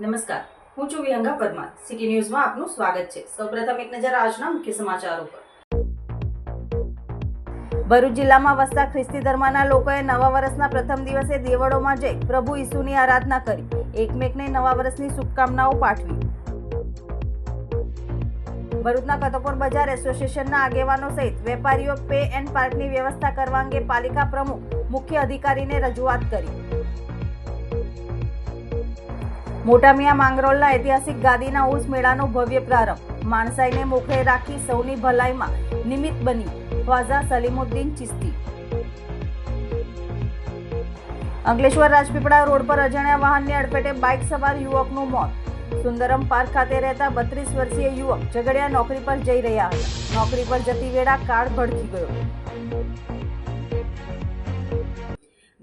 નમસ્કાર. હું છું વિહંગા પરમાર. સિટી ન્યૂઝમાં આપનું સ્વાગત છે. સૌપ્રથમ એક નજર આજના મુખ્ય સમાચારો પર. ભરૂચ જિલ્લામાં વસતા ખ્રિસ્તી ધર્મના લોકોએ નવા વર્ષના પ્રથમ દિવસે દેવળોમાં જઈ પ્રભુ ઈસુની આરાધના કરી. એકમેકને નવા વર્ષની શુભકામનાઓ પાઠવી. ભરૂચના કતોપોર બજાર એસોસિએશનના આગેવાનો સહિત વેપારીઓ પે એન્ડ પાર્કની વ્યવસ્થા કરવા અંગે પાલિકા પ્રમુખ, મુખ્ય અધિકારીને રજૂઆત કરી. મોટા મિયા માંગરોળના ઐતિહાસિક ગાદીના ઉર્સ મેળાનો ભવ્ય પ્રારંભ. માણસાઈને મોખરે રાખી સૌની ભલાઈમાં નિમિત્ત બની ખ્વાઝા સલીમુદ્દીન ચિસ્તી. અંકલેશ્વર રાજપીપળા રોડ પર અજાણ્યા વાહનની અડફેટે બાઇક સવાર યુવકનું મોત. સુંદરમ પાર્ક ખાતે રહેતા બત્રીસ વર્ષીય યુવક ઝઘડિયા નોકરી પર જઈ રહ્યા હતા. નોકરી પર જતી વેળા કાર ભડકી ગયો.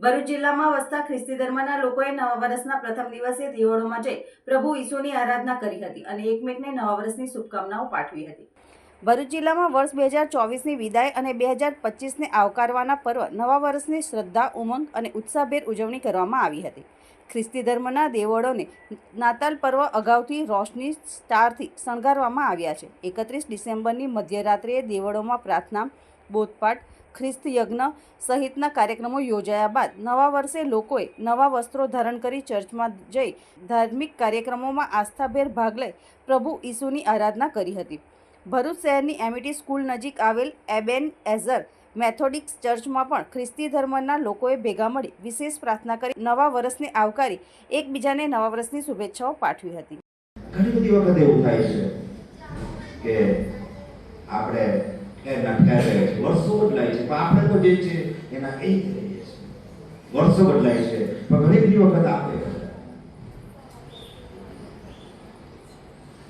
ભરૂચ જિલ્લામાં વસતા ખ્રિસ્તી ધર્મના લોકોએ નવા વર્ષના પ્રથમ દિવસે દેવળોમાં જઈ પ્રભુ ઈસુની આરાધના કરી હતી અને એકમેકને નવા વર્ષની શુભકામનાઓ પાઠવી હતી. ભરૂચ જિલ્લામાં વર્ષ બે હજાર ચોવીસની વિદાય અને બે હજાર પચીસને આવકારવાના પર્વ નવા વર્ષની શ્રદ્ધા, ઉમંગ અને ઉત્સાહભેર ઉજવણી કરવામાં આવી હતી. ખ્રિસ્તી ધર્મના દેવળોને નાતાલ પર્વ અગાઉથી રોશની સ્ટારથી શણગારવામાં આવ્યા છે. એકત્રીસ ડિસેમ્બરની મધ્યરાત્રિએ દેવળોમાં પ્રાર્થના, બોધપાઠ ખ્રિસ્ત યજ્ઞ સહિતના કાર્યક્રમો યોજાયા બાદ નવા વર્ષે લોકોએ નવા વસ્ત્રો ધારણ કરી ચર્ચમાં જઈ ધાર્મિક કાર્યક્રમોમાં આસ્થાભેર ભાગ લઈ પ્રભુ ઈસુની આરાધના કરી હતી. ભરૂચ શહેરની એમિટી સ્કૂલ નજીક આવેલ એબેન એઝર મેથોડિક્સ ચર્ચમાં પણ ખ્રિસ્તી ધર્મના લોકોએ ભેગા મળી વિશેષ પ્રાર્થના કરી નવા વર્ષને આવકારી એકબીજાને નવા વર્ષની શુભેચ્છાઓ પાઠવી હતી. ઘણી બધી વખત એવું થાય છે કે આપણે એ ઘરે વર્ષો બદલાય છે. પણ આપણે તો જે છે, એના એ જ રહીએ છીએ વર્ષો બદલાય છે. પણ ઘણી બધી વખત આપણે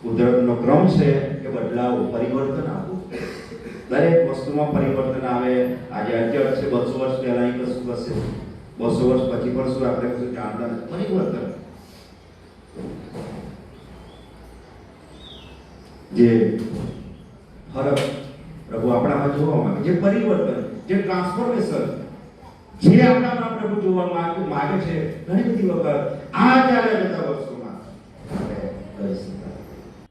કુદરતનો ક્રમ છે કે બદલાવ, પરિવર્તન આવવું દરેક વસ્તુમાં પરિવર્તન આવે. આજે અત્યાર છે, બસો વર્ષ પહેલા અહીં કશું હશે બસો વર્ષ પછી પણ શું આપણે કશું જાણતા નથી. પરિવર્તન. જે ફરક પ્રભુ આપણામાં જોવા માંગે. જે પરિવર્તન, જે ટ્રાન્સફોર્મેશન જે આપણામાં પ્રભુ જોવા માંગે માંગે છે, ઘણી બધી વખત આ ચાલે જતા વર્ષોમાં. આપણે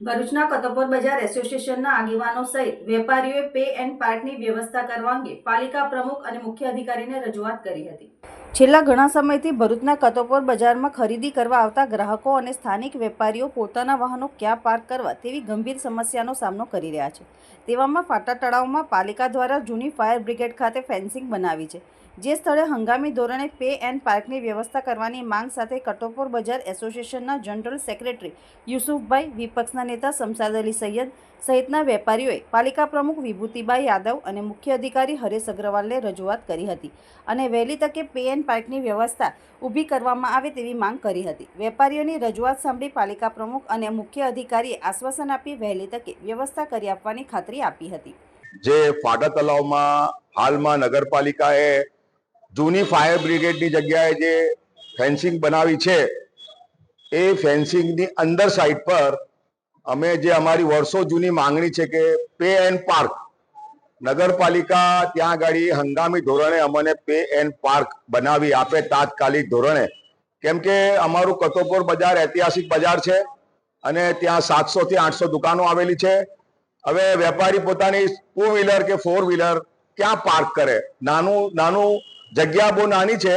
ભરૂચના કતોપર બજાર એસોસિએશનના આગેવાનો સહિત વેપારીઓએ પે એન્ડ પાર્કની વ્યવસ્થા કરવા અંગે પાલિકા પ્રમુખ અને મુખ્ય અધિકારીને રજૂઆત કરી હતી. છેલ્લા ઘણા સમયથી ભરૂચના કતોપર બજારમાં ખરીદી કરવા આવતા ગ્રાહકો અને સ્થાનિક વેપારીઓ પોતાના વાહનો ક્યાં પાર્ક કરવા તેવી ગંભીર સમસ્યાનો સામનો કરી રહ્યા છે. તેવામાં ફાટા તળાવમાં પાલિકા દ્વારા જૂની ફાયર બ્રિગેડ ખાતે ફેન્સિંગ બનાવી છે. જે સ્થળે હંગામી ધોરણે પે એન્ડ પાર્કની વ્યવસ્થા કરવાની માંગ સાથે કટોપોર બજાર એસોસિએશનના જનરલ સેક્રેટરી યુસુફભાઈ વિપક્ષના નેતા શમશાદ અલી સૈયદ સહિતના વેપારીઓએ પાલિકા પ્રમુખ વિભૂતિબાઈ યાદવ અને મુખ્ય અધિકારી હરેશ અગ્રવાલને રજૂઆત કરી હતી અને વહેલી તકે પે એન્ડ પાર્કની વ્યવસ્થા ઊભી કરવામાં આવે તેવી માંગ કરી હતી. વેપારીઓની રજૂઆત સાંભળી પાલિકા પ્રમુખ અને મુખ્ય અધિકારીએ આશ્વાસન આપી વહેલી તકે વ્યવસ્થા કરી આપવાની ખાતરી આપી હતી. જે ફાટા તલાવમાં હાલમાં નગરપાલિકાએ જૂની ફાયર બ્રિગેડની જગ્યાએ જે ફેન્સિંગ બનાવી છે, એ ફેન્સિંગની અંદર સાઈડ પર અમે જે અમારી વર્ષો જૂની માંગણી છે કે પે એન્ડ પાર્ક નગરપાલિકા ત્યાં આગળ હંગામી ધોરણે અમને પે એન્ડ પાર્ક બનાવી આપે તાત્કાલિક ધોરણે. કેમ કે અમારું કતોપોર બજાર ઐતિહાસિક બજાર છે અને ત્યાં સાતસો થી આઠસો દુકાનો આવેલી છે. હવે વેપારી પોતાની ટુ વ્હીલર કે ફોર વ્હીલર ક્યાં પાર્ક કરે? નાનું નાનું જગ્યા બહુ નાની છે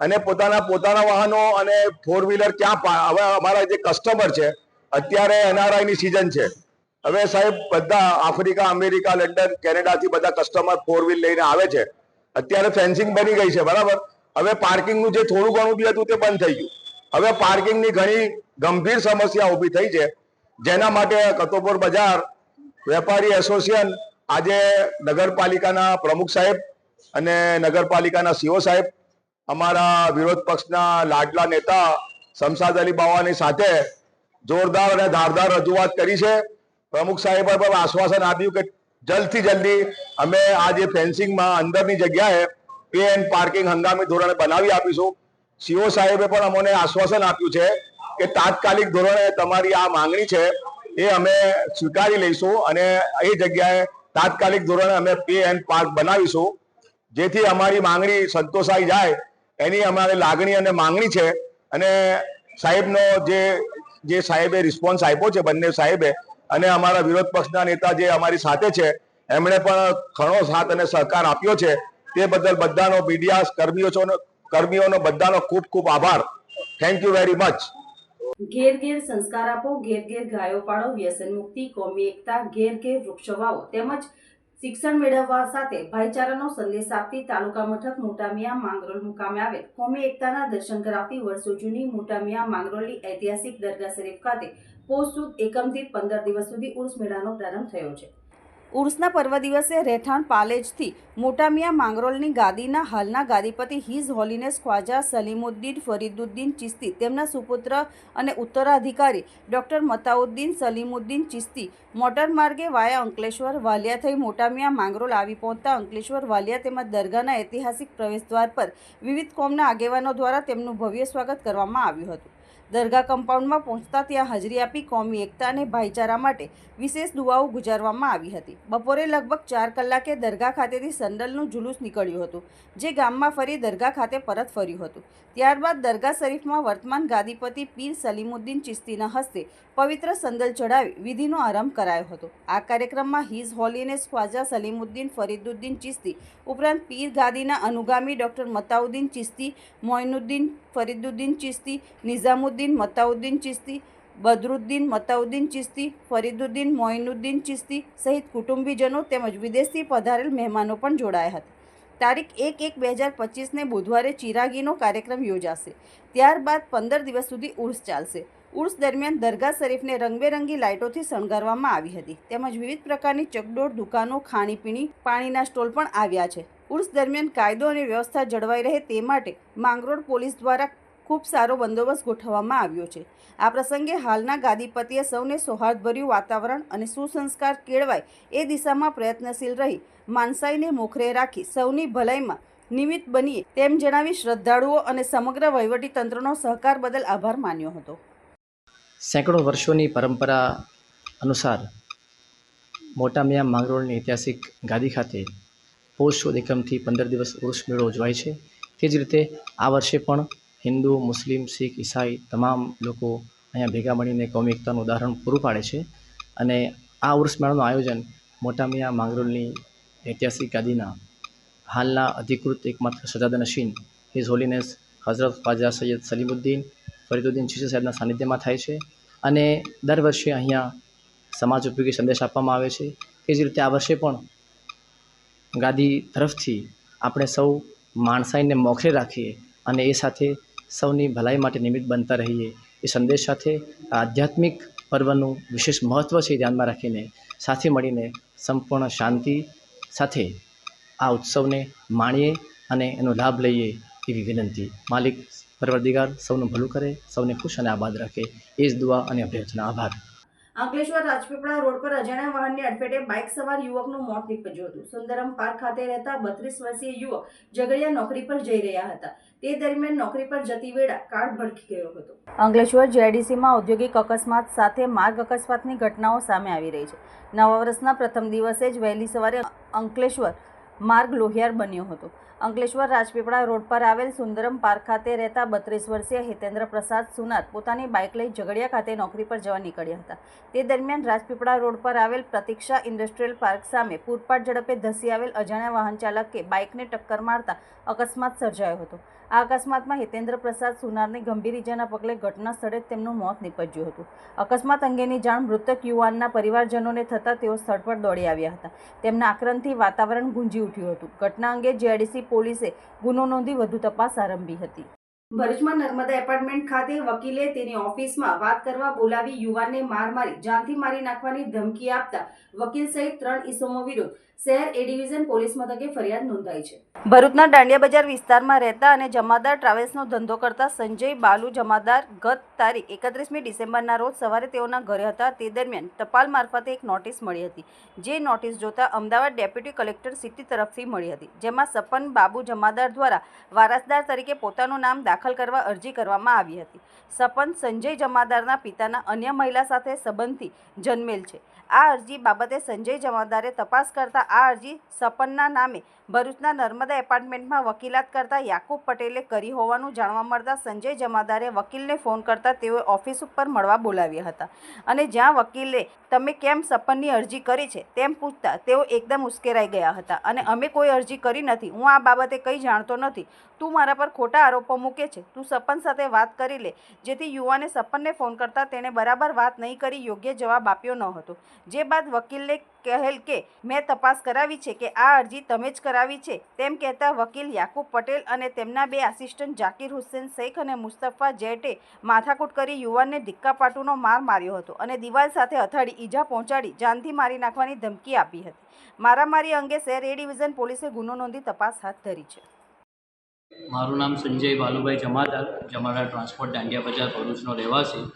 અને પોતાના પોતાના વાહનો અને ફોર વ્હીલર ક્યાં હવે અમારા જે કસ્ટમર છે, અત્યારે એનઆરઆઈ ની સિઝન છે. હવે સાહેબ, બધા આફ્રિકા, અમેરિકા, લંડન, કેનેડાથી બધા કસ્ટમર ફોર વ્હીલ લઈને આવે છે. અત્યારે ફેન્સિંગ બની ગઈ છે, બરાબર? હવે પાર્કિંગનું જે થોડું ઘણું બી હતું તે બંધ થઈ ગયું. હવે પાર્કિંગની ઘણી ગંભીર સમસ્યા ઊભી થઈ છે. જેના માટે કતોપોર બજાર, વેપારી એસોસિએશન આજે નગરપાલિકાના પ્રમુખ સાહેબ અને નગરપાલિકાના સીઓ સાહેબ, અમારા વિરોધ પક્ષના લાડલા નેતા શમશાદ અલી બાવાની સાથે જોરદાર અને ધારદાર રજૂઆત કરી છે. પ્રમુખ સાહેબે પણ આશ્વાસન આપ્યું કે જલ્દથી જલ્દી અમે આ જે ફેન્સિંગમાં અંદરની જગ્યાએ પે એન્ડ પાર્કિંગ હંગામી ધોરણે બનાવી આપીશું. સીઓ સાહેબે પણ અમને આશ્વાસન આપ્યું છે કે તાત્કાલિક ધોરણે તમારી આ માંગણી છે એ અમે સ્વીકારી લઈશું અને એ જગ્યાએ તાત્કાલિક ધોરણે અમે પે એન્ડ પાર્ક બનાવીશું. જેથી અમારી માંગણી સંતોષાઈ જાય, એની અમારે લાગણી અને માંગણી છે. અને સાહેબનો જે જે સાહેબે રિસ્પોન્સ આપ્યો છે, બંને સાહેબે, અને અમારા વિરોધ પક્ષના નેતા જે અમારી સાથે છે, એમણે પણ ઘણો સાથ અને સહકાર આપ્યો છે. તે બદલ બધાનો મીડિયા કર્મીઓ કર્મીઓનો બધાનો ખૂબ ખૂબ આભાર. થેન્ક યુ વેરી મચ ઘેર ઘેર સંસ્કાર આપો, ઘેર ઘેર ગાયો પાડો, વ્યસન મુક્તિ, કોમી એકતા, ઘેર ઘેર વૃક્ષો વાવો, તેમજ શિક્ષણ મેળવવા સાથે ભાઈચારાનો સંદેશ આપતી તાલુકા મથક મોટામિયા માંગરોળ મુકામે આવેલ કોમી એકતાના દર્શન કરાવતી વર્ષો જૂની મોટામિયા માંગરોળની ઐતિહાસિક દરગાહ શરીફ ખાતે પોસ્ટ એકમથી પંદર દિવસ સુધી ઉર્સ મેળાનો પ્રારંભ થયો છે. ઉર્સના પર્વ દિવસે રહેઠાણ પાલેજથી મોટામિયા માંગરોલની ગાદીના હાલના ગાદીપતિ હિઝ હોલીનેસ ખ્વાજા સલીમુદ્દીન ફરીદુદ્દીન ચિસ્તી, તેમના સુપુત્ર અને ઉત્તરાધિકારી ડૉક્ટર મતાઉદ્દીન સલીમુદ્દીન ચિસ્તી, મોટર માર્ગે વાયા અંકલેશ્વર વાલિયા થઈ મોટામિયા માંગરોલ આવી પહોંચતા અંકલેશ્વર વાલિયા તેમજ દરગાહના ઐતિહાસિક પ્રવેશદ્વાર પર વિવિધ કોમના આગેવાનો દ્વારા તેમનું ભવ્ય સ્વાગત કરવામાં આવ્યું હતું. દરગાહ કમ્પાઉન્ડમાં પહોંચતા ત્યાં હાજરી આપી કોમી, એકતા અને ભાઈચારા માટે વિશેષ દુઆઓ ગુજારવામાં આવી હતી. બપોરે લગભગ ચાર કલાકે દરગાહ ખાતેથી સંડલનું જુલુસ નીકળ્યું હતું, જે ગામમાં ફરી દરગાહ ખાતે પરત ફર્યું હતું. ત્યારબાદ દરગાહ શરીફમાં વર્તમાન ગાદીપતિ પીર સલીમુદ્દીન ચિસ્તીના હસ્તે પવિત્ર સંદલ ચઢાવી વિધિનો આરંભ કરાયો હતો. આ કાર્યક્રમમાં હિઝ હોલીનેસ ખ્વાજા સલીમુદ્દીન ફરીદુદ્દીન ચિસ્તી ઉપરાંત પીર ગાદીના અનુગામી ડૉક્ટર મતાઉદ્દીન ચિસ્તી મોઇનુદ્દીન ફરીદુદ્દીન ચિસ્તી નિઝામુદ્દીન મતાઉદ્દીન ચિસ્તી બદરુદ્દીન મતાઉદ્દીન ચિસ્તી ફરીદુદ્દીન મોઇનુદ્દીન ચિસ્તી સહિત કુટુંબીજનો તેમજ વિદેશથી પધારેલ મહેમાનો પણ જોડાયા હતા. તારીખ એક એક બે હજાર પચીસને બુધવારે ચિરાગીનો કાર્યક્રમ યોજાશે. ત્યારબાદ પંદર દિવસ સુધી ઉર્સ ચાલશે. ઉર્સ દરમિયાન દરગાહ શરીફને રંગબેરંગી લાઇટોથી શણગારવામાં આવી હતી. તેમજ વિવિધ પ્રકારની ચકડોળ દુકાનો, ખાણીપીણી, પાણીના સ્ટોલ પણ આવ્યા છે. ઉર્સ દરમિયાન કાયદો અને વ્યવસ્થા જળવાઈ રહે તે માટે માંગરોળ પોલીસ દ્વારા ખૂબ સારો બંદોબસ્ત ગોઠવવામાં આવ્યો છે. આ પ્રસંગે હાલના ગાદીપતિએ સૌને સૌહાર્દભર્યું વાતાવરણ અને સુસંસ્કાર કેળવાય એ દિશામાં પ્રયત્નશીલ રહી, માનસાઈને મોખરે રાખી સૌની ભલાઈમાં નિમિત્ત બનીએ તેમ જણાવી શ્રદ્ધાળુઓ અને સમગ્ર વહીવટી તંત્રનો સહકાર બદલ આભાર માન્યો હતો. સેંકડો વર્ષોની પરંપરા અનુસાર મોટા મિયા માંગરોળની ઐતિહાસિક ગાદી ખાતે પૌષ સુદ એકમથી પંદર દિવસ ઉર્ષ મેળો ઉજવાય છે. તે જ રીતે આ વર્ષે પણ હિન્દુ, મુસ્લિમ, શીખ, ઈસાઈ તમામ લોકો અહીંયા ભેગા મળીને કોમી એકતાનું ઉદાહરણ પૂરું પાડે છે. અને આ ઉર્સ મેળાનું આયોજન મોટા મિયા માંગરોળની ઐતિહાસિક ગાદીના હાલના અધિકૃત એકમાત્ર સજાદનશીન હિઝ હોલીનેસ હઝરત ખ્વાજા સૈયદ સલીમુદ્દીન ફરીદુદ્દીન ચીસી સાહેબના સાનિધ્યમાં થાય છે. અને દર વર્ષે અહીંયા સમાજ ઉપયોગી સંદેશ આપવામાં આવે છે. તે જ રીતે આ વર્ષે પણ ગાદી તરફથી આપણે સૌ માણસાઈને મોખરે રાખીએ અને એ સાથે સૌની ભલાઈ માટે નિમિત્ત બનતા રહીએ. એ સંદેશ સાથે આધ્યાત્મિક પર્વનું વિશેષ મહત્ત્વ છે ધ્યાનમાં રાખીને સાથે મળીને સંપૂર્ણ શાંતિ સાથે આ ઉત્સવને માણીએ અને એનો લાભ લઈએ એવી વિનંતી. માલિક, પરવરદિગાર સૌનું ભલું કરે, સૌને ખુશ અને આબાદ રાખે. એ જ દુઆ અને અભ્યર્થના. આભાર. અંકલેશ્વર રાજપીપળા રોડ પર અજાણ્યા વાહનની અડફેટે બાઇક સવાર યુવકનું મોત નીપજ્યું હતું. સુંદરમ પાર્ક ખાતે રહેતા બત્રીસ વર્ષીય યુવક ઝઘડિયા નોકરી પર જઈ રહ્યા હતા. તે દરમિયાન નોકરી પર જતી વેળા કાર ભડકી ગયો હતો. અંકલેશ્વર જેડીસીમાં ઔદ્યોગિક અકસ્માત સાથે માર્ગ અકસ્માતની ઘટનાઓ સામે આવી રહી છે. નવા વર્ષના પ્રથમ દિવસે જ વહેલી સવારે અંકલેશ્વર માર્ગ લોહિયાર બન્યો હતો. અંકલેશ્વર રાજપીપળા રોડ પર આવેલ સુંદરમ પાર્ક ખાતે રહેતા બત્રીસ વર્ષીય હિતેન્દ્ર પ્રસાદ સુનાર પોતાની બાઇક લઈ ઝઘડિયા ખાતે નોકરી પર જવા નીકળ્યા હતા. તે દરમિયાન રાજપીપળા રોડ પર આવેલ પ્રતિક્ષા ઇન્ડસ્ટ્રીયલ પાર્ક સામે પૂરપાટ ઝડપે ધસી આવેલ અજાણ્યા વાહન ચાલકે બાઇકને ટક્કર મારતા અકસ્માત સર્જાયો હતો. આ અકસ્માતમાં હિતેન્દ્ર પ્રસાદ સુનારની ગંભીર ઇજાના પગલે ઘટના સ્થળે તેમનું મોત નીપજ્યું હતું. અકસ્માત અંગેની જાણ મૃતક યુવાનના પરિવારજનોને થતાં તેઓ સ્થળ પર દોડી આવ્યા હતા. તેમના આક્રમથી વાતાવરણ ગુંજી ઉઠ્યું હતું. ઘટના અંગે જેડીસી પોલીસે ગુનો નોંધી વધુ તપાસ આરંભી હતી. ભરૂચમાં નર્મદા એપાર્ટમેન્ટ ખાતે વકીલે તેની ઓફિસમાં વાત કરવા બોલાવી યુવાનને માર મારી, જાનથી મારી નાખવાની ધમકી આપતા વકીલ સહિત ત્રણ ઇસમો વિરુદ્ધ શહેર એ ડિવિઝન પોલીસ મથકે ફરિયાદ નોંધાઈ છે. ભરૂચના દાંડિયા બજાર વિસ્તારમાં રહેતા અને જમાદાર ટ્રાવેલ્સનો ધંધો કરતા સંજય બાલુ જમાદાર ગત તારીખ એકત્રીસમી ડિસેમ્બરના રોજ સવારે તેઓના ઘરે હતા. તે દરમિયાન ટપાલ મારફતે એક નોટિસ મળી હતી, જે નોટિસ જોતા અમદાવાદ ડેપ્યુટી કલેક્ટર સિટી તરફથી મળી હતી, જેમાં સપન બાબુ જમાદાર દ્વારા વારસદાર તરીકે પોતાનું નામ દાખલ કરવા અરજી કરવામાં આવી હતી. સપન સંજય જમાદારના પિતાના અન્ય મહિલા સાથે સંબંધથી જન્મેલ છે. આ અરજી બાબતે સંજય જમાદારે તપાસ કરતા આ અરજી સપનના નામે ભરૂચના નર્મદા એપાર્ટમેન્ટમાં વકીલાત કરતા યાકુબ પટેલે કરી હોવાનું જાણવા મળતા સંજય જમાદારે વકીલને ફોન કરતા તેઓએ ઓફિસ ઉપર મળવા બોલાવ્યા હતા. અને જ્યાં વકીલે, તમે કેમ સપનની અરજી કરી છે? તેમ પૂછતા તેઓ એકદમ ઉશ્કેરાઈ ગયા હતા. અને અમે કોઈ અરજી કરી નથી. હું આ બાબતે કંઈ જાણતો નથી. તું મારા પર ખોટા આરોપો મૂકે છે. તું સપન સાથે વાત કરી લે જેથી યુવાને સપનને ફોન કરતા તેણે બરાબર વાત નહીં કરી, યોગ્ય જવાબ આપ્યો ન હતો. જે બાદ વકીલે કહેલ કે, મેં તપાસ કરાવી છે કે આ અરજી તમે જ કરાવી છે. તેમ કહેતા વકીલ યાકુબ પટેલ અને તેમના બે આસિસ્ટન્ટ જાકીર હુસેન શેખ અને મુસ્તફા જેટે માથાકૂટ કરી યુવાનને ધિક્કાપાટુનો માર માર્યો હતો અને દિવાલ સાથે અથાડી ઈજા પહોંચાડી જાનથી મારી નાખવાની ધમકી આપી હતી. મારામારી અંગે શહેર એ ડિવિઝન પોલીસે ગુનો નોંધી તપાસ હાથ ધરી છે. મારું નામ સંજય બાલુભાઈ જમાદાર જમાદાર ટ્રાન્સપોર્ટ દાંડિયા બજાર ભરૂચનો રહેવાસી.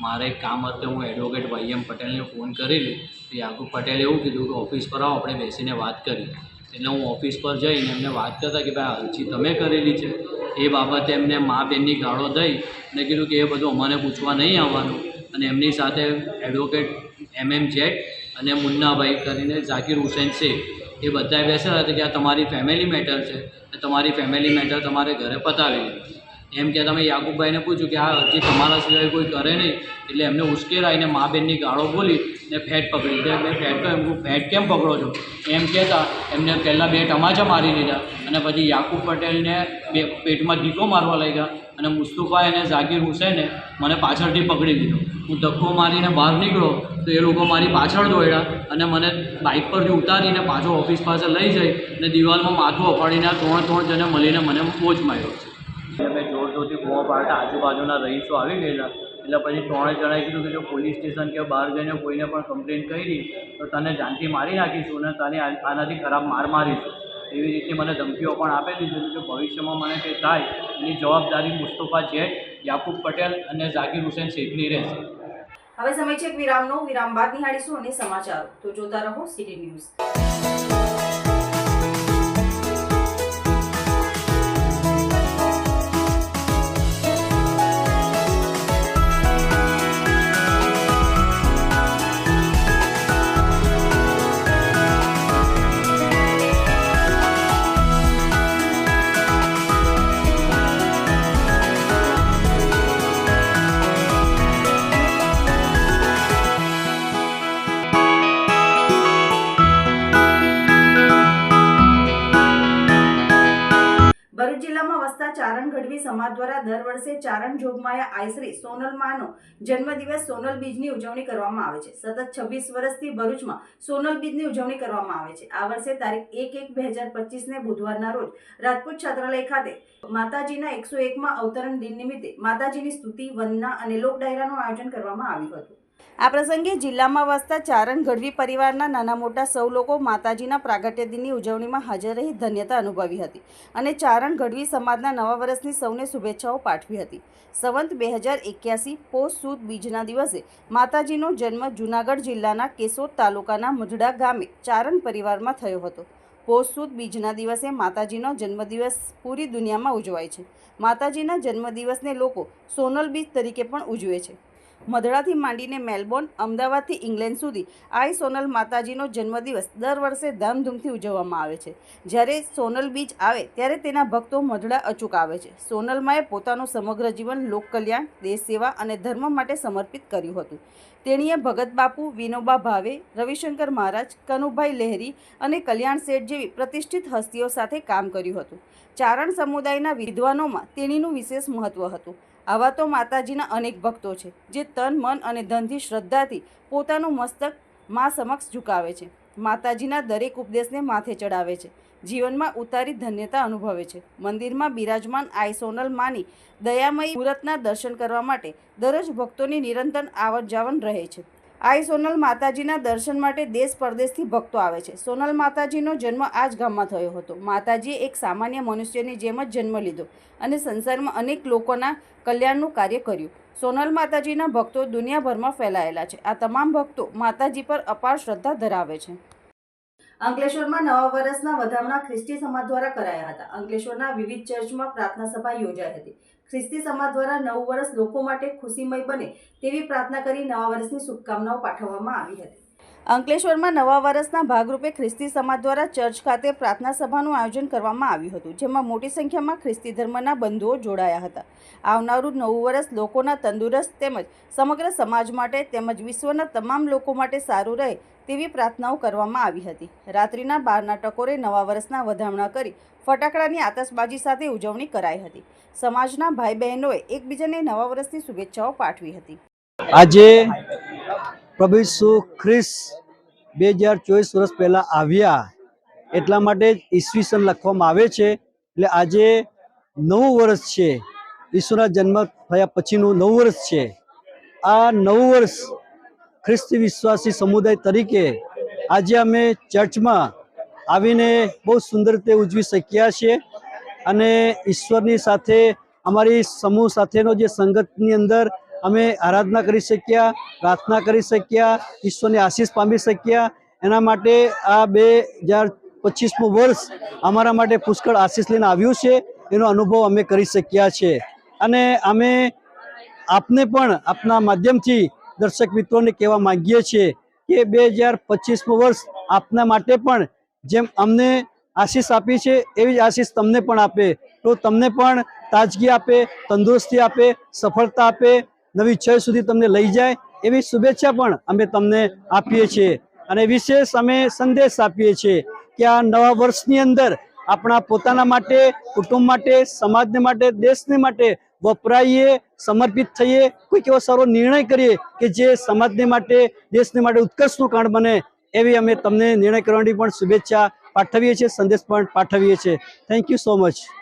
મારે કામ હતું, હું એડવોકેટ વાય એમ પટેલને ફોન કરેલી. તો યાકુબ પટેલે એવું કીધું કે ઓફિસ પર આવો, આપણે બેસીને વાત કરી એટલે હું ઓફિસ પર જઈને એમને વાત કરતા કે ભાઈ અરજી તમે કરેલી છે. એ બાબતે એમને મા બેનની ગાળો દઈ અને કીધું કે એ બધું અમારે પૂછવા નહીં આવવાનું. અને એમની સાથે એડવોકેટ એમ એમ જેટ અને મુન્નાભાઈ કરીને ઝાકીર હુસેન શેખ, એ બધાએ બેસેલા હતા કે આ તમારી ફેમિલી મેટર છે. તમારી ફેમિલી મેટર તમારે ઘરે પતાવી એમ કે તમે યાકુબભાઈને પૂછ્યું કે આ અરજી તમારા સિવાય કોઈ કરે નહીં. એટલે એમને ઉશ્કેરાઈને મા બેનની ગાળો બોલી ને ફેટ પકડી. એટલે મેં ફેટ તો એમ ફેટ કેમ પકડો છો? એમ કહેતા એમને પહેલાં બે ટમાચા મારી દીધા અને પછી યાકુબ પટેલને બે પેટમાં ધીકો મારવા લાગ્યા અને મુસ્તુફા અને ઝાકીર હુસેને મને પાછળથી પકડી લીધો. હું ધક્કો મારીને બહાર નીકળો તો એ લોકો મારી પાછળ દોડ્યા અને મને બાઇક પરથી ઉતારીને પાછો ઓફિસ પાસે લઈ જઈ અને દિવાલમાં માથું અફાડીને ત્રણ ત્રણ જણે મળીને મને મોજ માર્યો. છે એટલે મેં જોર જોરથી બૂમો પાડતા આજુબાજુના રહીશો આવી ગયેલા. એટલે પછી ત્રણે જણાએ કીધું કે જો પોલીસ સ્ટેશન કે બહાર જઈને કોઈને પણ કમ્પ્લેન કરી, તો તને જાનથી મારી નાખીશું અને તને આનાથી ખરાબ માર મારીશું. એવી રીતે મને ધમકીઓ પણ આપેલી છે કે ભવિષ્યમાં મને કંઈ થાય, એની જવાબદારી મુસ્તફા જેટ યાકુબ પટેલ અને ઝાકીર હુસેન શેખની રહેશે. હવે સમય છે વિરામનો. વિરામ બાદ નિહાળીશું અને સમાચાર. તો જોતા રહો સિટી ન્યૂઝ. વર્ષે જોગમાયા આઈશ્રી સોનલમાનો જન્મદિવસ સોનલ બીજની ઉજવણી કરવામાં આવે છે. સતત છવ્વીસ વર્ષથી ભરૂચમાં સોનલ બીજની ઉજવણી કરવામાં આવે છે. આ વર્ષે તારીખ એક એક બે હજાર પચીસને બુધવારના રોજ રાજપૂત છાત્રાલય ખાતે માતાજીના એકસો એકમાં અવતરણ દિન નિમિત્તે માતાજીની સ્તુતિ, વંદના અને લોક ડાયરાનું આયોજન કરવામાં આવ્યું હતું. આ પ્રસંગે જિલ્લામાં વસતા ચારણ ગઢવી પરિવારના નાના મોટા સૌ લોકો માતાજીના પ્રાગટ્ય દિનની ઉજવણીમાં હાજર રહી ધન્યતા અનુભવી હતી અને ચારણ ગઢવી સમાજના નવા વર્ષની સૌને શુભેચ્છાઓ પાઠવી હતી. સંવંત બે હજાર એક્યાસી પોષ સુદ બીજના દિવસે માતાજીનો જન્મ જૂનાગઢ જિલ્લાના કેશોદ તાલુકાના મઢડા ગામે ચારણ પરિવારમાં થયો હતો. પોષ બીજના દિવસે માતાજીનો જન્મદિવસ પૂરી દુનિયામાં ઉજવાય છે. માતાજીના જન્મદિવસને લોકો સોનલ બીજ તરીકે પણ ઉજવે છે. મધડાથી માંડીને મેલબોર્ન, અમદાવાદથી ઇંગ્લેન્ડ સુધી આઈ સોનલ માતાજીનો જન્મદિવસ દર વર્ષે ધામધૂમથી ઉજવવામાં આવે છે. જ્યારે સોનલ બીચ આવે ત્યારે તેના ભક્તો મધડા અચૂક આવે છે. સોનલમાએ પોતાનું સમગ્ર જીવન લોક કલ્યાણ દેશ સેવા અને ધર્મ માટે સમર્પિત કર્યું હતું. તેણીએ ભગત બાપુ, વિનોબા ભાવે, રવિશંકર મહારાજ, કનુભાઈ લહેરી અને કલ્યાણ શેઠ જેવી પ્રતિષ્ઠિત હસ્તીઓ સાથે કામ કર્યું હતું. ચારણ સમુદાયના વિદ્વાનોમાં તેણીનું વિશેષ મહત્વ હતું. આવા તો માતાજીના અનેક ભક્તો છે, જે તન, મન અને ધનથી શ્રદ્ધાથી પોતાનું મસ્તક મા સમક્ષ ઝુકાવે છે. માતાજીના દરેક ઉપદેશને માથે ચડાવે છે. જીવનમાં ઉતારી ધન્યતા અનુભવે છે. મંદિરમાં બિરાજમાન આઈ સોનલ માની દયામય મુહૂર્તના દર્શન કરવા માટે દરરોજ ભક્તોની નિરંતર આવત જાવન રહે છે. આઈ સોનલ માતાજીના દર્શન માટે દેશ પરદેશથી ભક્તો આવે છે. સોનલ માતાજીનો જન્મ આ જ ગામમાં થયો હતો. માતાજીએ એક સામાન્ય મનુષ્યની જેમ જ જન્મ લીધો અને સંસારમાં અનેક લોકોના કલ્યાણનું કાર્ય કર્યું. સોનલ માતાજીના ભક્તો દુનિયાભરમાં ફેલાયેલા છે. આ તમામ ભક્તો માતાજી પર અપાર શ્રદ્ધા ધરાવે છે. અંકલેશ્વરમાં નવા વર્ષના વધામણા ખ્રિસ્તી સમાજ દ્વારા કરાયા હતા. અંકલેશ્વરના વિવિધ ચર્ચમાં પ્રાર્થના સભા યોજાઈ હતી. ખ્રિસ્તી સમાજ દ્વારા નવું વર્ષ લોકો માટે ખુશીમય બને તેવી પ્રાર્થના કરી નવા વર્ષની શુભકામનાઓ પાઠવવામાં આવી હતી. અંકલેશ્વરમાં નવા વર્ષના ભાગરૂપે ખ્રિસ્તી સમાજ દ્વારા ચર્ચ ખાતે પ્રાર્થના સભાનું આયોજન કરવામાં આવ્યું હતું, જેમાં મોટી સંખ્યામાં ખ્રિસ્તી ધર્મના બંધુઓ જોડાયા હતા. આવનારું નવું વર્ષ લોકોના તંદુરસ્ત તેમજ સમગ્ર સમાજ માટે તેમજ વિશ્વના તમામ લોકો માટે સારું રહે તેવી પ્રાર્થનાઓ કરવામાં આવી હતી. રાત્રિના બારના ટકોરે નવા વર્ષના વધામણા કરી ફટાકડાની આતશબાજી સાથે ઉજવણી કરાઈ હતી. સમાજના ભાઈ બહેનોએ એકબીજાને નવા વર્ષની શુભેચ્છાઓ પાઠવી હતી. આજે પ્રભુ ઈસુ ખ્રિસ્ત બે હજાર ચોવીસ વર્ષ પહેલાં આવ્યા એટલા માટે જ ઈસવીસન લખવામાં આવે છે. એટલે આજે નવું વર્ષ છે. ઈસુના જન્મ થયા પછીનું નવું વર્ષ છે. આ નવું વર્ષ ખ્રિસ્તી વિશ્વાસી સમુદાય તરીકે આજે અમે ચર્ચમાં આવીને બહુ સુંદર રીતે ઉજવી શક્યા છીએ અને ઈશ્વરની સાથે, અમારી સમૂહ સાથેનો જે સંગતની અંદર અમે આરાધના કરી શક્યા, પ્રાર્થના કરી શક્યા, ઈશ્વરની આશીષ પામી શક્યા. એના માટે આ બે હજાર પચીસમું વર્ષ અમારા માટે પુષ્કળ આશીષ લઈને આવ્યું છે. એનો અનુભવ અમે કરી શક્યા છે. અને અમે આપને પણ આપના માધ્યમથી દર્શક મિત્રોને કહેવા માંગીએ છીએ કે બે હજાર પચીસમું વર્ષ આપના માટે પણ જેમ અમને આશીષ આપી છે, એવી જ આશીષ તમને પણ આપે. તો તમને પણ તાજગી આપે, તંદુરસ્તી આપે, સફળતા આપે, નવી છય સુધી તમને લઈ જાય, એવી શુભેચ્છા પણ અમે તમને આપીએ છીએ. અને વિશેષ અમે સંદેશ આપીએ છીએ કે આ નવા વર્ષની અંદર આપણા પોતાના માટે, કુટુંબ માટે, સમાજને માટે, દેશને માટે વપરાઈએ, સમર્પિત થઈએ, કોઈક એવો સારો નિર્ણય કરીએ કે જે સમાજને માટે, દેશને માટે ઉત્કર્ષનું કારણ બને, એવી અમે તમને નિર્ણય કરવાની પણ શુભેચ્છા પાઠવીએ છીએ, સંદેશ પણ પાઠવીએ છીએ. Thank you so much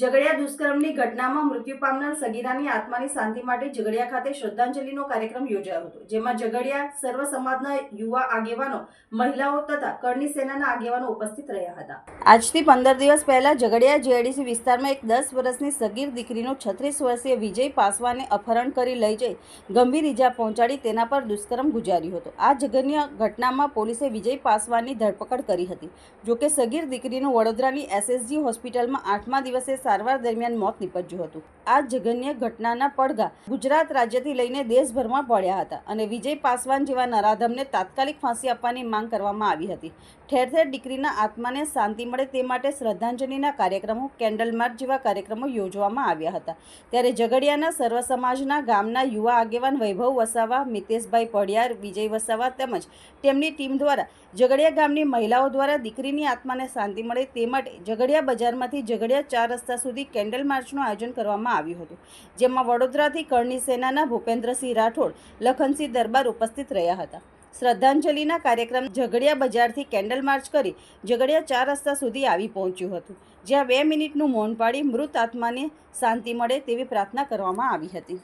Jhagadia દુષ્કર્મની ઘટનામાં મૃત્યુ પામનાર સગીરાની આત્માની શાંતિ માટે ઝઘડિયા ખાતે શ્રદ્ધાંજલિનો કાર્યક્રમ યોજાયો હતો, જેમાં ઝઘડિયા સર્વ સમાજના યુવા આગેવાનો, મહિલાઓ તથા કરણી સેનાના આગેવાનો ઉપસ્થિત રહ્યા હતા. આજથી પંદર દિવસ પહેલા ઝઘડિયા જેડીસી વિસ્તારમાં એક દસ વર્ષની સગીર દીકરીનું છત્રીસ વર્ષીય વિજય પાસવાને અપહરણ કરી લઈ જઈ ગંભીર ઈજા પહોંચાડી તેના પર દુષ્કર્મ ગુજાર્યું હતું. આ જઘન્ય ઘટનામાં પોલીસે વિજય પાસવાનની ધરપકડ કરી હતી. જોકે સગીર દીકરીનું વડોદરાની એસએસજી હોસ્પિટલમાં આઠમા દિવસે સારવાર દરમિયાન મોત નીપજ્યું હતું. આ જઘન્ય ઘટનાના પડઘા ગુજરાત રાજ્યથી લઈને દેશભરમાં પડ્યા હતા અને વિજય પાસવાન જેવા નરાધમને તાત્કાલિક ફાંસી આપવાની માંગ કરવામાં આવી હતી. ઠેર ઠેર દીકરીના આત્માને શાંતિ મળે તે માટે શ્રદ્ધાંજલિના કાર્યક્રમો કેન્ડલ માર્ચ જેવા કાર્યક્રમો યોજવામાં આવ્યા હતા. ત્યારે ઝઘડિયાના સર્વ સમાજના ગામના યુવા આગેવાન વૈભવ વસાવા, મિતેશભાઈ પડિયાર, વિજય વસાવા તેમજ તેમની ટીમ દ્વારા ઝઘડિયા ગામની મહિલાઓ દ્વારા દીકરીની આત્માને શાંતિ મળે તે માટે ઝઘડિયા બજારમાંથી ઝઘડિયા ચાર રસ્તા સુધી કેન્ડલ માર્ચનું આયોજન કરવામાં આવ્યું હતું, જેમાં વડોદરાથી કરણી સેનાના ભૂપેન્દ્રસિંહ રાઠોડ, લખનસિંહ દરબાર ઉપસ્થિત રહ્યા હતા. શ્રદ્ધાંજલિના કાર્યક્રમ ઝઘડિયા બજારથી કેન્ડલ માર્ચ કરી ઝઘડિયા ચાર રસ્તા સુધી આવી પહોંચ્યું હતું, જ્યાં બે મિનિટનું મૌન પાડી મૃત આત્માને શાંતિ મળે તેવી પ્રાર્થના કરવામાં આવી હતી.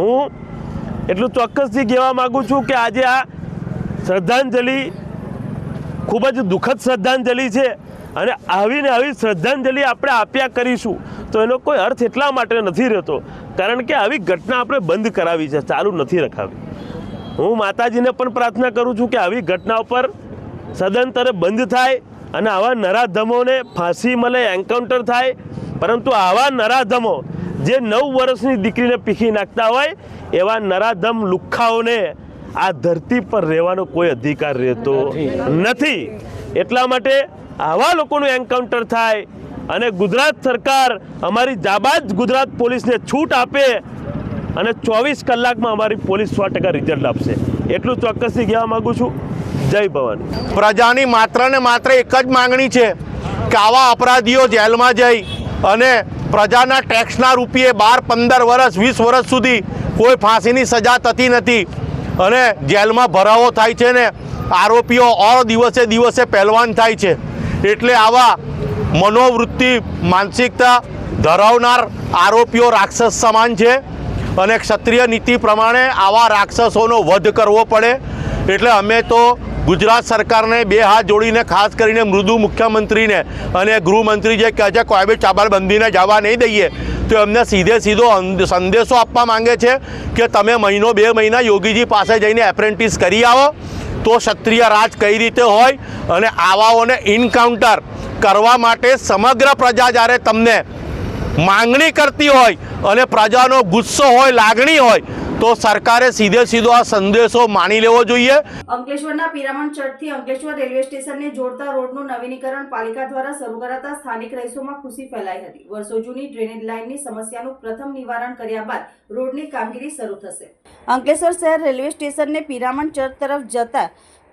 હું એટલું ચોક્કસથી કહેવા માગું છું કે આજે આ શ્રદ્ધાંજલિ ખૂબ જ દુઃખદ શ્રદ્ધાંજલિ છે અને આવીને આવી શ્રદ્ધાંજલિ આપણે આપ્યા કરીશું તો એનો કોઈ અર્થ એટલા માટે નથી રહેતો. કારણ કે આવી ઘટના આપણે બંધ કરાવી છે, ચાલુ નથી રખાવી. હું માતાજીને પણ પ્રાર્થના કરું છું કે આવી ઘટના ઉપર સદંતરે બંધ થાય અને આવા નરાધમોને ફાંસી મળે, એન્કાઉન્ટર થાય. પરંતુ આવા નરાધમો જે નવ વર્ષની દીકરીને પીખી નાખતા હોય, એવા નરાધમ લુખ્ખાઓને આ ધરતી પર રહેવાનો કોઈ અધિકાર રહેતો નથી. એટલા માટે આવા લોકોનું એન્કાઉન્ટર થાય અને ગુજરાત સરકાર અમારી જાબાજ ગુજરાત પોલીસને છૂટ આપે અને ચોવીસ કલાકમાં અમારી પોલીસ સો ટકા રિઝલ્ટ આપશે એટલું ચોક્કસથી કહેવા માગું છું. જય ભવાની. પ્રજાની માત્ર ને માત્ર એક જ માંગણી છે કે આવા અપરાધીઓ જેલમાં જઈ અને પ્રજાના ટેક્સના રૂપિયે બાર, પંદર વર્ષ, વીસ વર્ષ સુધી કોઈ ફાંસીની સજા થતી નથી. અને જેલમાં ભરાવો થાય છે ને આરોપીઓ ઓર દિવસે દિવસે પહેલવાન થાય છે. એટલે આવા મનોવૃત્તિ, માનસિકતા ધરાવનાર આરોપીઓ રાક્ષસ સમાન છે અને ક્ષત્રિય નીતિ પ્રમાણે આવા રાક્ષસોનો વધ કરવો પડે. એટલે અમે તો ગુજરાત સરકારને બે હાથ જોડીને, ખાસ કરીને મૃદુ મુખ્યમંત્રીને અને ગૃહમંત્રી જે કહે છે, કોઈ બી ચાબલબંધીને જવા નહીં દઈએ. તો એમને સીધે સીધો સંદેશો આપવા માંગે છે કે તમે મહિનો, બે મહિના યોગીજી પાસે જઈને એપ્રેન્ટિસ કરી આવો. તો ક્ષત્રિય રાજ કઈ રીતે હોય અને આવાઓને ઇન્કાઉન્ટર કરવા માટે સમગ્ર પ્રજા જ્યારે તમને માંગણી કરતી હોય અને પ્રજાનો ગુસ્સો હોય, લાગણી હોય તો સરકારે સીધે સીધો આ સંદેશો માની લેવો જોઈએ. અંકલેશ્વરના પિરામણ ચર્ચથી અંકલેશ્વર રેલવે સ્ટેશનને જોડતા રોડનું નવીનીકરણ પાલિકા દ્વારા શરૂ કરાતા સ્થાનિક રહીશોમાં ખુશી ફેલાઈ હતી. વર્ષો જૂની ડ્રેનેજ લાઇનની સમસ્યાનું પ્રથમ નિવારણ કર્યા બાદ રોડની કામગીરી શરૂ થશે. અંકલેશ્વર શહેર રેલવે સ્ટેશનને પિરામણ ચર્ચ તરફ જતા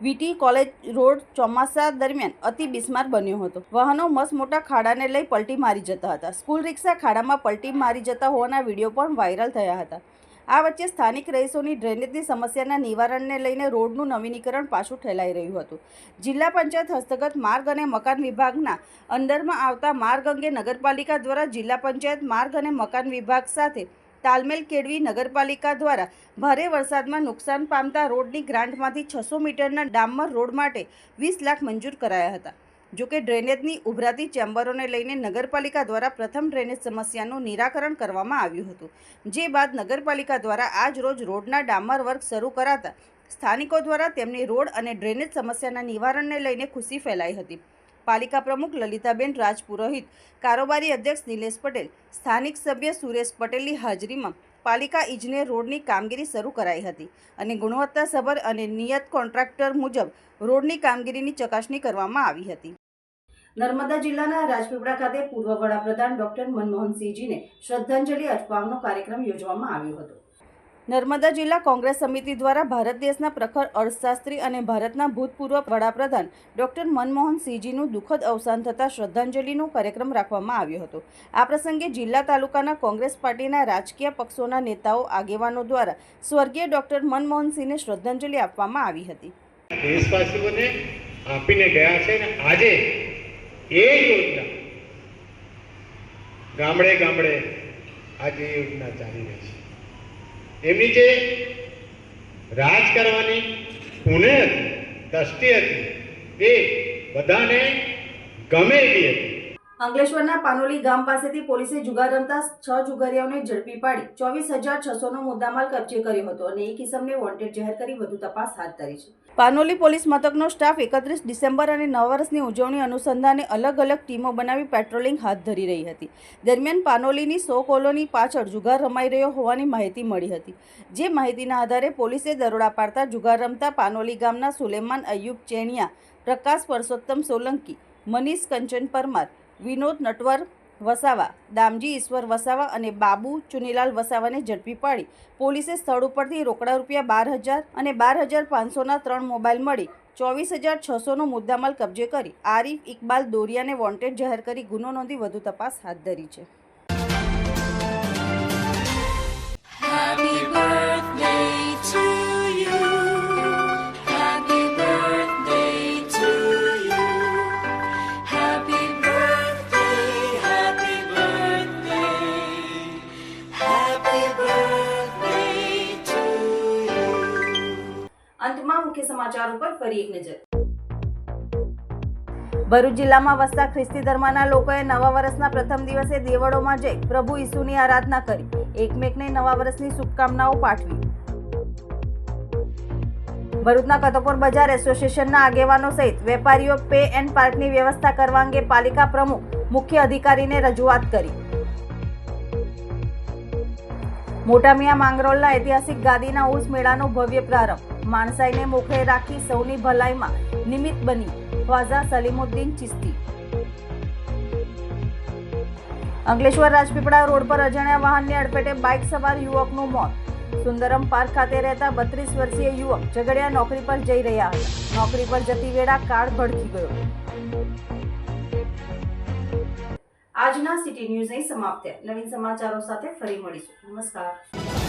વીટી કોલેજ રોડ ચોમાસા દરમિયાન અતિ બિસ્માર બન્યો હતો. વાહનો મસ્ત મોટા ખાડાને લઈ પલટી મારી જતા હતા. સ્કૂલ રિક્ષા ખાડામાં પલટી મારી જતા હોવાના વીડિયો પણ વાયરલ થયા હતા. આ વચ્ચે સ્થાનિક રહીશોની ડ્રેનેજની સમસ્યાના નિવારણને લઈને રોડનું નવીનીકરણ પાછું ઠેલાઈ રહ્યું હતું. જિલ્લા પંચાયત હસ્તગત માર્ગ અને મકાન વિભાગના અંદરમાં આવતા માર્ગ અંગે નગરપાલિકા દ્વારા જિલ્લા પંચાયત માર્ગ અને મકાન વિભાગ સાથે તાલમેલ કેળવી નગરપાલિકા દ્વારા ભારે વરસાદમાં નુકસાન પામતા રોડની ગ્રાન્ટમાંથી છસો મીટરના ડામર રોડ માટે વીસ લાખ મંજૂર કરાયા હતા. જોકે ડ્રેનેજની ઉભરાતી ચેમ્બરોને લઈને નગરપાલિકા દ્વારા પ્રથમ ડ્રેનેજ સમસ્યાનું નિરાકરણ કરવામાં આવ્યું હતું. જે બાદ નગરપાલિકા દ્વારા આજ રોજ રોડના ડામર વર્ક શરૂ કરાતા સ્થાનિકો દ્વારા તેમની રોડ અને ડ્રેનેજ સમસ્યાના નિવારણને લઈને ખુશી ફેલાઈ હતી. પાલિકા પ્રમુખ લલિતાબેન રાજપુરોહિત, કારોબારી અધ્યક્ષ નિલેશ પટેલ, સ્થાનિક સભ્ય સુરેશ પટેલની હાજરીમાં પાલિકા ઇજનેર રોડની કામગીરી શરૂ કરાઈ હતી અને ગુણવત્તાસભર અને નિયત કોન્ટ્રાક્ટર મુજબ રોડની કામગીરીની ચકાસણી કરવામાં આવી હતી. નર્મદા જિલ્લાના રાજપીપળા ખાતે પૂર્વ વડાપ્રધાન ડોક્ટર મનમોહનસિંહજીને શ્રદ્ધાંજલિ અર્પવાનો કાર્યક્રમ યોજવામાં આવ્યો હતો. નર્મદા જિલ્લા કોંગ્રેસ સમિતિ દ્વારા ભારત દેશના પ્રખર અર્થશાસ્ત્રી અને ભારતના ભૂતપૂર્વ વડાપ્રધાન ડોક્ટર મનમોહનસિંહજીનું દુઃખદ અવસાન થતાં શ્રદ્ધાંજલિનો કાર્યક્રમ રાખવામાં આવ્યો હતો. આ પ્રસંગે જિલ્લા તાલુકાના કોંગ્રેસ પાર્ટીના રાજકીય પક્ષોના નેતાઓ, આગેવાનો દ્વારા સ્વર્ગીય ડોક્ટર મનમોહનસિંહને શ્રદ્ધાંજલિ આપવામાં આવી હતી. દેશવાસીઓને આપીને ગયા છે આજે એ યોજના ગામડે ગામડે આજે યોજના ચાલી રહી છે. એમની જે રાજ કરવાની પુણે હતી, દ્રષ્ટિ હતી, એ બધાને ગમે એવી હતી. અંકલેશ્વરના પાનોલી ગામ પાસેથી પોલીસે જુગાર રમતા છ જુગારીઓને ઝડપી પાડી. ચોવીસ હજાર છસોનો મુદ્દામાલ કબજે કર્યો હતો અને એક કિસમને વોન્ટેડ જાહેર કરી વધુ તપાસ હાથ ધરી છે. પાનોલી પોલીસ મથકનો સ્ટાફ એકત્રીસ ડિસેમ્બર અને નવ વર્ષની ઉજવણી અનુસંધાને અલગ અલગ ટીમો બનાવી પેટ્રોલિંગ હાથ ધરી રહી હતી. દરમિયાન પાનોલીની સો કોલોની પાછળ જુગાર રમાઈ રહ્યો હોવાની માહિતી મળી હતી. જે માહિતીના આધારે પોલીસે દરોડા પાડતા જુગાર રમતા પાનોલી ગામના સુલેમાન અયુબ ચેણિયા, પ્રકાશ પરસોત્તમ સોલંકી, મનીષ કંચન પરમાર, વિનોદ નટવર વસાવા. દામજી, ઈશ્વર વસાવા અને બાબુ ચુનીલાલ વસાવાને ઝડપી પાડી. પોલીસે સ્થળ ઉપરથી રોકડા રૂપિયા બાર હજાર અને બાર હજાર પાંચસોના ત્રણ મોબાઈલ મળી. ચોવીસ હજાર છસોનો મુદ્દામાલ કબજે કરી આરીફ ઇકબાલ દોરિયાને વોન્ટેડ જાહેર કરી ગુનો નોંધી વધુ તપાસ હાથ ધરી છે. અંતમાં મુખ્ય સમાચાર ઉપર ફરી એક નજર. ભરૂચ જિલ્લામાં વસતા ખ્રિસ્તી ધર્મના લોકોએ નવા વર્ષના પ્રથમ દિવસે દેવળોમાં જઈ પ્રભુ ઈસુની આરાધના કરી. એકમેકને નવા વર્ષની શુભકામનાઓ પાઠવી. ભરૂચના કતોપોર બજાર એસોસિએશનના આગેવાનો સહિત વેપારીઓ પે એન્ડ પાર્કની વ્યવસ્થા કરવા અંગે પાલિકા પ્રમુખ, મુખ્ય અધિકારીને રજૂઆત કરી. મોટામિયા માંગરોળના ઐતિહાસિક ગાદીના ઉર્સ મેળાનો ભવ્ય પ્રારંભ. માણસાઈને મોખરે રાખી સૌની ભલાઈમાં નિમિત્ત બની ખ્વાઝા સલીમુદ્દીન ચિસ્તી. અંકલેશ્વર રાજપીપળા રોડ પર અજાણ્યા વાહનની અડફેટે બાઇક સવાર યુવકનું મોત. સુંદરમ પાર્ક ખાતે રહેતા બત્રીસ વર્ષીય યુવક ઝઘડિયા નોકરી પર જઈ રહ્યા હતા. નોકરી પર જતી વેળા કાર ભડકી ગયો. આજના સિટી ન્યૂઝ અહીં સમાપ્ત નવીન સમાચારો સાથે ફરી મળીશું. નમસ્કાર.